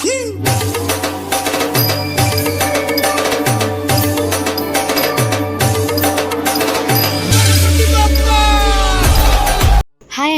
Yeah.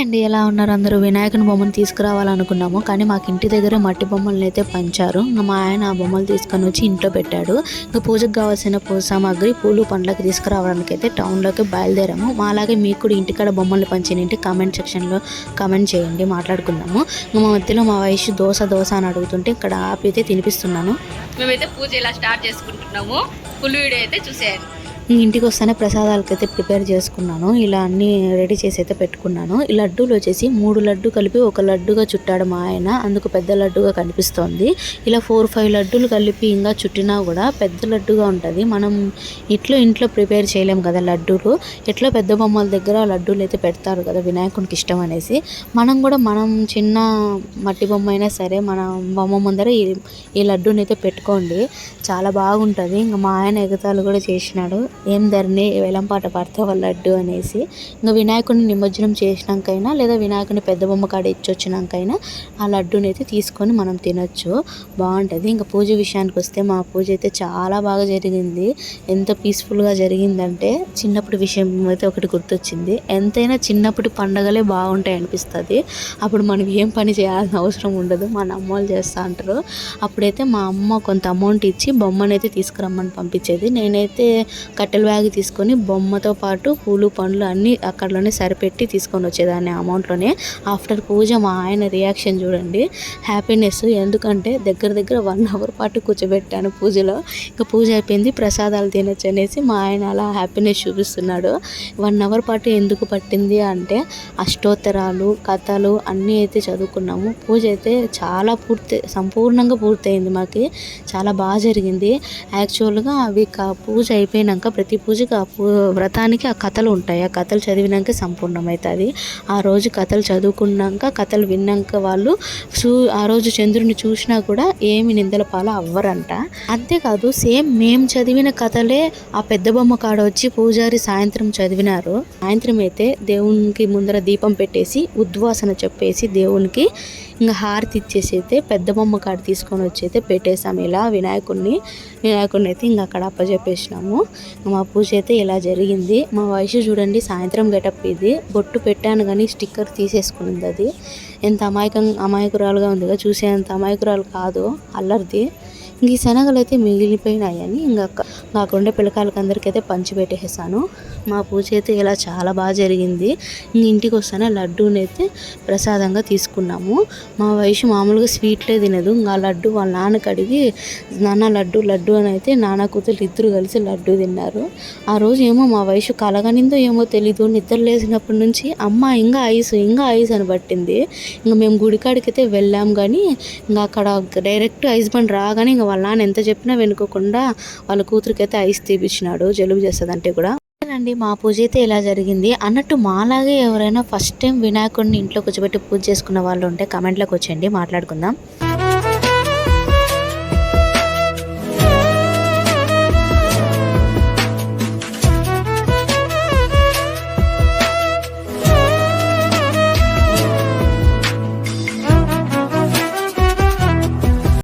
అండి ఎలా ఉన్నారు అందరూ? వినాయకుని బొమ్మను తీసుకురావాలనుకున్నాము కానీ మాకు ఇంటి దగ్గర మట్టి బొమ్మలను అయితే పంచారు. మా ఆయన ఆ బొమ్మలు తీసుకొని వచ్చి ఇంట్లో పెట్టాడు. ఇంకా పూజకు కావాల్సిన పూజ సామాగ్రి పూలు పండ్లకి తీసుకురావడానికి అయితే టౌన్లోకి బయలుదేరాము. మా అలాగే మీకు కూడా ఇంటికాడ బొమ్మలు పంచినంటే కామెంట్ సెక్షన్లో కామెంట్ చేయండి మాట్లాడుకుందాము. మా మధ్యలో మా వయసు దోశ దోశ అని అడుగుతుంటే ఇక్కడ ఆపి అయితే తినిపిస్తున్నాను. మేమైతే పూజ ఇలా స్టార్ట్ చేసుకుంటున్నాము. ఫుల్ వీడియో అయితే చూసేయండి. ఇంటికి వస్తానే ప్రసాదాలకి అయితే ప్రిపేర్ చేసుకున్నాను. ఇలా అన్నీ రెడీ చేసి అయితే పెట్టుకున్నాను. ఈ లడ్డూలు వచ్చేసి మూడు లడ్డు కలిపి ఒక లడ్డుగా చుట్టాడు మా ఆయన. అందుకు పెద్ద లడ్డుగా కనిపిస్తోంది. ఇలా ఫోర్ ఫైవ్ లడ్డూలు కలిపి ఇంకా చుట్టినా కూడా పెద్ద లడ్డుగా ఉంటుంది. మనం ఇట్లో ఇంట్లో ప్రిపేర్ చేయలేం కదా లడ్డూలు. ఎట్లా పెద్ద బొమ్మల దగ్గర లడ్డూలు అయితే పెడతారు కదా వినాయకునికి ఇష్టం అనేసి. మనం కూడా మనం చిన్న మట్టి బొమ్మ అయినా సరే మన బొమ్మ ముందర ఈ ఈ లడ్డూని అయితే పెట్టుకోండి. చాలా బాగుంటుంది. ఇంకా మా ఆయన ఎగతాలు కూడా చేసినాడు. ఏం ధరని వేలంపాట పడతావా లడ్డు అనేసి. ఇంకా వినాయకుడిని నిమజ్జనం చేసినాకైనా లేదా వినాయకుడిని పెద్ద బొమ్మ కాడ ఇచ్చి వచ్చినాకైనా ఆ లడ్డూని అయితే తీసుకొని మనం తినొచ్చు. బాగుంటుంది. ఇంకా పూజ విషయానికి వస్తే మా పూజ అయితే చాలా బాగా జరిగింది. ఎంత పీస్ఫుల్గా జరిగిందంటే చిన్నప్పుడు విషయం అయితే ఒకటి గుర్తొచ్చింది. ఎంతైనా చిన్నప్పటి పండగలే బాగుంటాయి అనిపిస్తుంది. అప్పుడు మనం ఏం పని చేయాల్సిన అవసరం ఉండదు. మన అమ్మోళ్ళు చేస్తూ ఉంటారు అప్పుడైతే మా అమ్మ కొంత అమౌంట్ ఇచ్చి బొమ్మనైతే తీసుకురమ్మని పంపించేది. నేనైతే కట్టెల బ్యాగ్ తీసుకొని బొమ్మతో పాటు పూలు పండ్లు అన్నీ అక్కడలోనే సరిపెట్టి తీసుకొని వచ్చేదాన్ని అమౌంట్లోనే. ఆఫ్టర్ పూజ మా ఆయన రియాక్షన్ చూడండి. హ్యాపీనెస్. ఎందుకంటే దగ్గర దగ్గర వన్ అవర్ పాటు కూర్చోబెట్టాను పూజలో. ఇంకా పూజ అయిపోయింది ప్రసాదాలు తినొచ్చు అనేసి మా ఆయన అలా హ్యాపీనెస్ చూపిస్తున్నాడు. వన్ అవర్ పాటు ఎందుకు పట్టింది అంటే అష్టోత్తరాలు కథలు అన్నీ అయితే చదువుకున్నాము. పూజ అయితే చాలా పూర్తి సంపూర్ణంగా పూర్తయింది మాకు. చాలా బాగా జరిగింది. యాక్చువల్గా అవి కా పూజ అయిపోయినాక ప్రతి పూజకి ఆ పూ వ్రతానికి ఆ కథలు ఉంటాయి. ఆ కథలు చదివినాక సంపూర్ణమవుతుంది. ఆ రోజు కథలు చదువుకున్నాక కథలు విన్నాక వాళ్ళు చూ ఆ రోజు చంద్రుని చూసినా కూడా ఏమి నిందల పాలు అవ్వరంట. అంతేకాదు సేమ్ మేము చదివిన కథలే ఆ పెద్ద బొమ్మ కాడ వచ్చి పూజారి సాయంత్రం చదివినారు. సాయంత్రం అయితే దేవునికి ముందర దీపం పెట్టేసి ఉద్వాసన చెప్పేసి దేవునికి ఇంకా హారతి ఇచ్చేసి అయితే పెద్ద బొమ్మ కాడ తీసుకొని వచ్చి అయితే పెట్టేసాము ఇలా వినాయకుడిని వినాయకుడిని అయితే ఇంకా అక్కడ అప్పచెప్పేసినాము మా పూజ అయితే ఇలా జరిగింది. మా వయసు చూడండి సాయంత్రం గెటప్ ఇది. బొట్టు పెట్టాను కానీ స్టిక్కర్ తీసేసుకునింది అది. ఎంత అమాయకం అమాయకురాలుగా ఉందిగా చూసేంత అమాయకురాలు కాదు అల్లరిది. ఈ శనగలు అయితే మిగిలిపోయినాయని ఇంకా నాకుండే పిల్లకాయలకి అందరికీ అయితే పంచిపెట్టేసాను మా పూజ అయితే ఇలా చాలా బాగా జరిగింది. ఇంటికి వస్తానే లడ్డూని అయితే ప్రసాదంగా తీసుకున్నాము. మా వయసు మామూలుగా స్వీట్లే తినదు. ఇంకా లడ్డు వాళ్ళ నాన్నకి అడిగి నాన్న లడ్డు లడ్డు అని అయితే నాన్న కూతురు ఇద్దరు కలిసి లడ్డు తిన్నారు. ఆ రోజు ఏమో మా వయసు కలగనిందో ఏమో తెలీదు. నిద్ర లేచినప్పటి నుంచి అమ్మ ఇంకా ఐస్ ఇంకా ఐస్ అని పట్టింది. ఇంకా మేము గుడికాడికి అయితే వెళ్ళాం కానీ ఇంకా అక్కడ డైరెక్ట్ ఐస్ బండ్ రాగానే ఇంకా వాళ్ళ నాన్న ఎంత చెప్పినా వెనుకోకుండా వాళ్ళ కూతురికి అయితే ఐస్ తీపిచ్చినాడు జలుబు చేస్తుందంటే కూడా. అండి మా పూజ అయితే ఇలా జరిగింది. అన్నట్టు మాలాగే ఎవరైనా ఫస్ట్ టైం వినాయకుడిని ఇంట్లో కూర్చోబెట్టి పూజ చేసుకున్న వాళ్ళు ఉంటే కమెంట్లోకి వచ్చేయండి మాట్లాడుకుందాం.